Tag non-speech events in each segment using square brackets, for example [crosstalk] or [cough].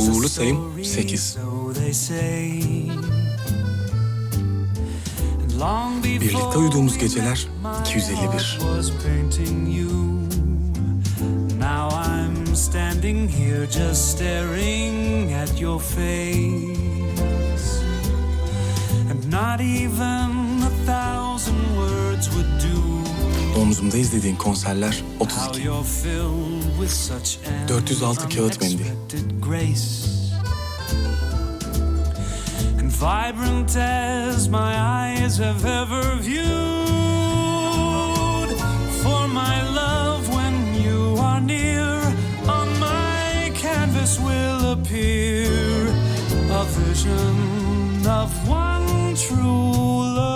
Uğurlu sayım story, sekiz. so they say. And long Birlikte before uyuduğumuz geceler met, my 251. heart was painting you. Now I'm standing here just staring at your face. And not even a thousand words would do. Omzumda izlediğin konserler How 32. You're filled with such an 406 kağıt mendil. unexpected grace. And vibrant as my eyes have ever viewed. For my love, when you are near, on my canvas will appear a vision of one true love.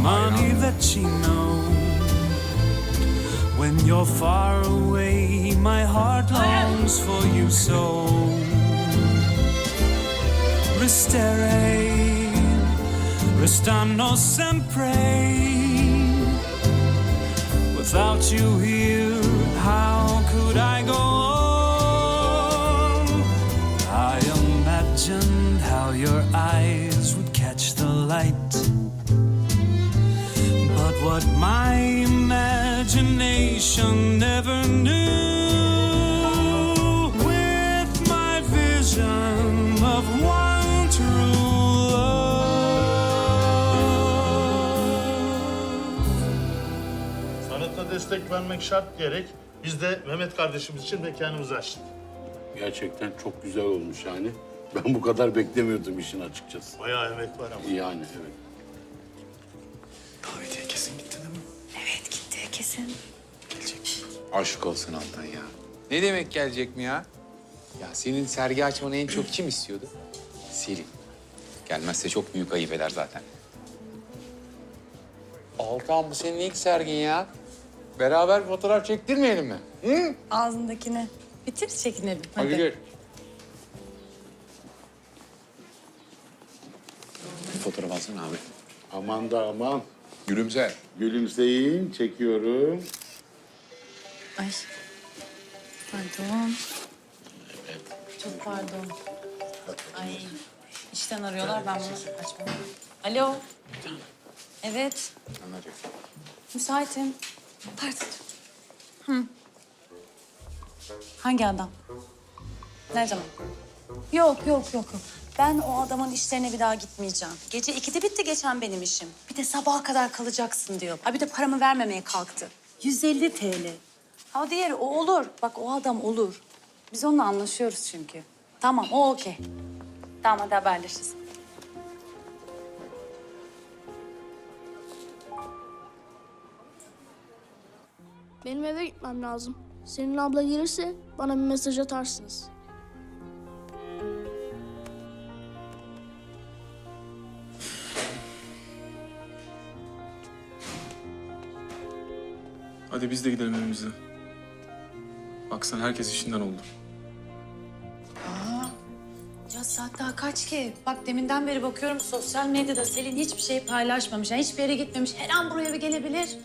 Vicino, Romani Vicino. When you're far away, my heart longs for you so. Restere, restando sempre. Without you here, what my imagination never knew, with my vision of one true love. Sanata destek vermek şart gerek. Biz de Mehmet kardeşimiz için mekanımızı açtık. Gerçekten çok güzel olmuş yani. Ben bu kadar beklemiyordum işin açıkçası. Bayağı emek var ama. Yani evet. Davetiye gitti kesin. Aşk olsun Altan ya. Ne demek gelecek mi ya? Ya senin sergi açmanı en çok kim istiyordu? Selin. Gelmezse çok büyük ayıp eder zaten. Altan bu senin ilk sergin ya. Beraber fotoğraf çektirmeyelim mi? Hı? Ağzındakini bitir çekinelim. Hadi gel. Bir fotoğraf alsana abi. Aman da aman. Gülümse. Gülümseyin, çekiyorum. Ay. Pardon. Çok pardon. Ay. İşten arıyorlar ben bunu açmam. Alo. Evet. Anlatacak. Müsaitim. Pardon. Hı. Hangi adam? Ne zaman? Yok, yok, yok, yok. Ben o adamın işlerine bir daha gitmeyeceğim. Gece ikide bitti geçen benim işim. Bir de sabaha kadar kalacaksın diyor. Ha bir de paramı vermemeye kalktı. 150 TL. Ha diğeri o olur. Bak o adam olur. Biz onunla anlaşıyoruz çünkü. Tamam, o okey. Tamam hadi haberleşiriz. Benim eve gitmem lazım. Senin abla gelirse bana bir mesaj atarsınız. Hadi biz de gidelim evimize. Baksana herkes işinden oldu. Ya saat daha kaç ki? Bak deminden beri bakıyorum sosyal medyada Selin hiçbir şey paylaşmamış. Yani hiçbir yere gitmemiş. Her an buraya bir gelebilir.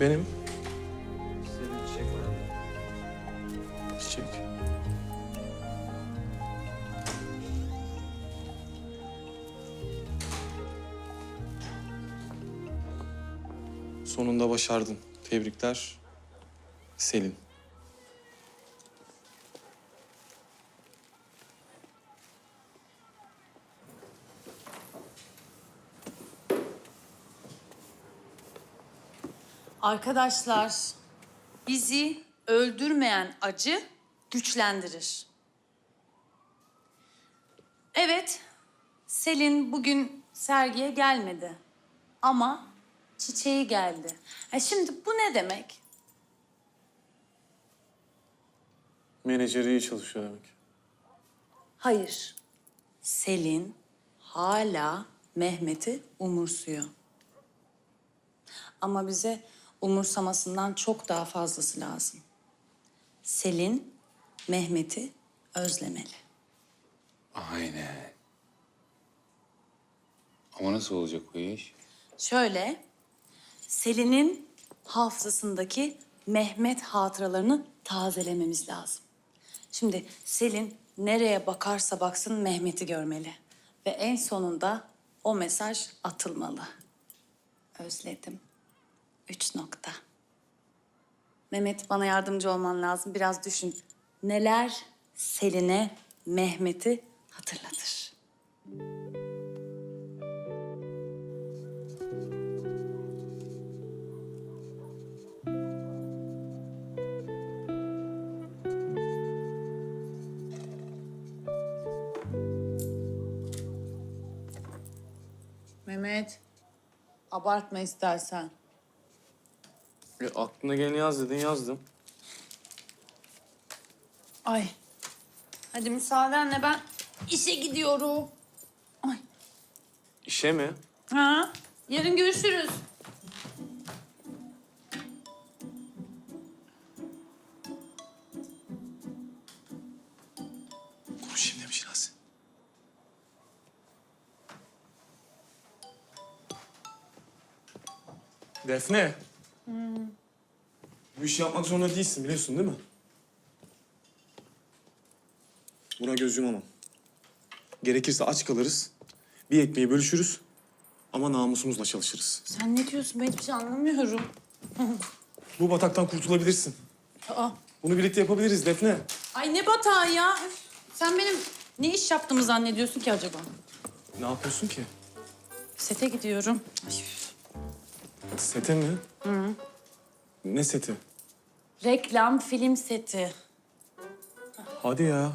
Benim. Çiçek. Sonunda başardın. Tebrikler. Selin. Arkadaşlar, bizi öldürmeyen acı güçlendirir. Evet, Selin bugün sergiye gelmedi. Ama çiçeği geldi. Ha şimdi bu ne demek? Menajeri iyi çalışıyor demek. Hayır. Selin hala Mehmet'i umursuyor. Ama bize umursamasından çok daha fazlası lazım. Selin Mehmet'i özlemeli. Aynen. Ama nasıl olacak o iş? Şöyle, Selin'in hafızasındaki Mehmet hatıralarını tazelememiz lazım. Şimdi Selin nereye bakarsa baksın Mehmet'i görmeli. Ve en sonunda o mesaj atılmalı. Özledim. Üç nokta. Mehmet bana yardımcı olman lazım. Biraz düşün. Neler Selin'e Mehmet'i hatırlatır? Abartma istersen. E, aklına geleni yaz dedin yazdım. Ay. Hadi müsaadenle ben işe gidiyorum. Ay. İşe mi? Ha? Yarın görüşürüz. Defne. Bu işi yapmak zorunda değilsin biliyorsun değil mi? Buna göz yumamam. Gerekirse aç kalırız. Bir ekmeği bölüşürüz. Ama namusumuzla çalışırız. Sen ne diyorsun? Ben hiçbir şey anlamıyorum. [laughs] Bu bataktan kurtulabilirsin. Aa. Bunu birlikte yapabiliriz Defne. Ay ne batağı ya. Üf, Sen benim ne iş yaptığımı zannediyorsun ki acaba? Ne yapıyorsun ki? Sete gidiyorum. Ay, üf. Sete mi? Ne seti? Reklam film seti. Hadi ya.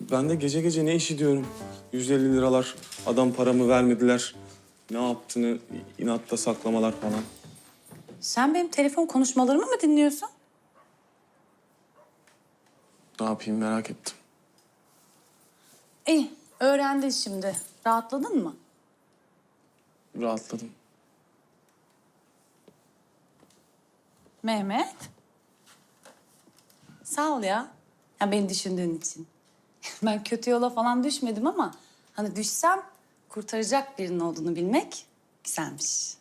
Ben de gece gece ne işi diyorum. 150 liralar, adam paramı vermediler. Ne yaptığını inatta saklamalar falan. Sen benim telefon konuşmalarımı mı dinliyorsun? Ne yapayım merak ettim. İyi, öğrendin şimdi. Rahatladın mı? Rahatladım. Mehmet. Sağ ol ya. ya beni düşündüğün için. [laughs] Ben kötü yola falan düşmedim ama hani düşsem kurtaracak birinin olduğunu bilmek güzelmiş.